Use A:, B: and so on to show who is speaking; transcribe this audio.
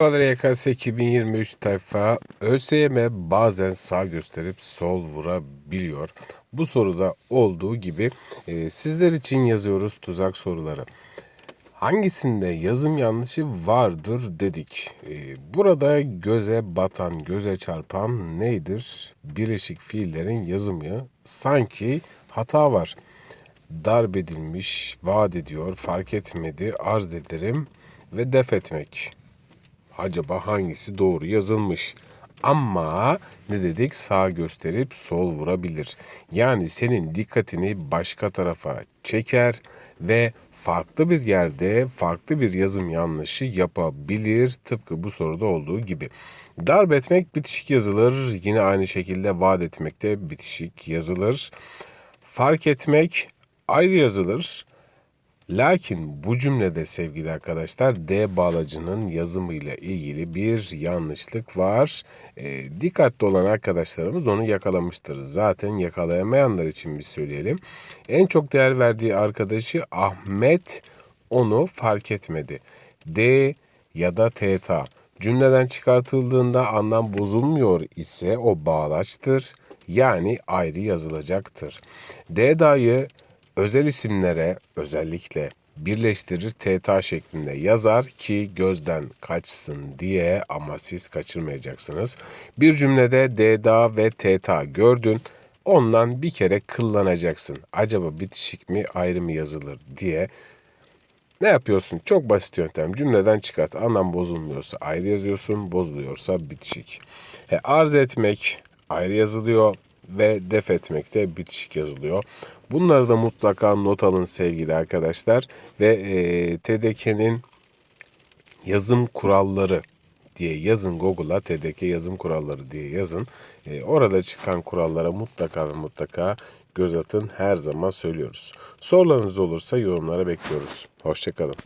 A: Merhabalar YKS 2023 tayfa. ÖSYM bazen sağ gösterip sol vurabiliyor. Bu soruda olduğu gibi e, sizler için yazıyoruz tuzak soruları. Hangisinde yazım yanlışı vardır dedik. E, burada göze batan, göze çarpan nedir? Birleşik fiillerin yazımı sanki hata var. Darp edilmiş, vaat ediyor, fark etmedi, arz ederim ve def etmek acaba hangisi doğru yazılmış? Ama ne dedik sağ gösterip sol vurabilir. Yani senin dikkatini başka tarafa çeker ve farklı bir yerde farklı bir yazım yanlışı yapabilir tıpkı bu soruda olduğu gibi. Darp etmek bitişik yazılır. Yine aynı şekilde vaat etmek de bitişik yazılır. Fark etmek ayrı yazılır. Lakin bu cümlede sevgili arkadaşlar D bağlacının yazımıyla ilgili bir yanlışlık var. E, dikkatli olan arkadaşlarımız onu yakalamıştır. Zaten yakalayamayanlar için bir söyleyelim. En çok değer verdiği arkadaşı Ahmet onu fark etmedi. D ya da TTA cümleden çıkartıldığında anlam bozulmuyor ise o bağlaçtır. Yani ayrı yazılacaktır. D dayı özel isimlere özellikle birleştirir TTA şeklinde yazar ki gözden kaçsın diye ama siz kaçırmayacaksınız. Bir cümlede DDA ve TTA gördün ondan bir kere kıllanacaksın. Acaba bitişik mi ayrı mı yazılır diye ne yapıyorsun? Çok basit yöntem. Cümleden çıkart. Anlam bozulmuyorsa ayrı yazıyorsun, bozuluyorsa bitişik. E, arz etmek ayrı yazılıyor ve def etmek de bitişik yazılıyor. Bunları da mutlaka not alın sevgili arkadaşlar. Ve e, TDK'nin yazım kuralları diye yazın Google'a TDK yazım kuralları diye yazın. E, orada çıkan kurallara mutlaka ve mutlaka göz atın her zaman söylüyoruz. Sorularınız olursa yorumlara bekliyoruz. Hoşçakalın.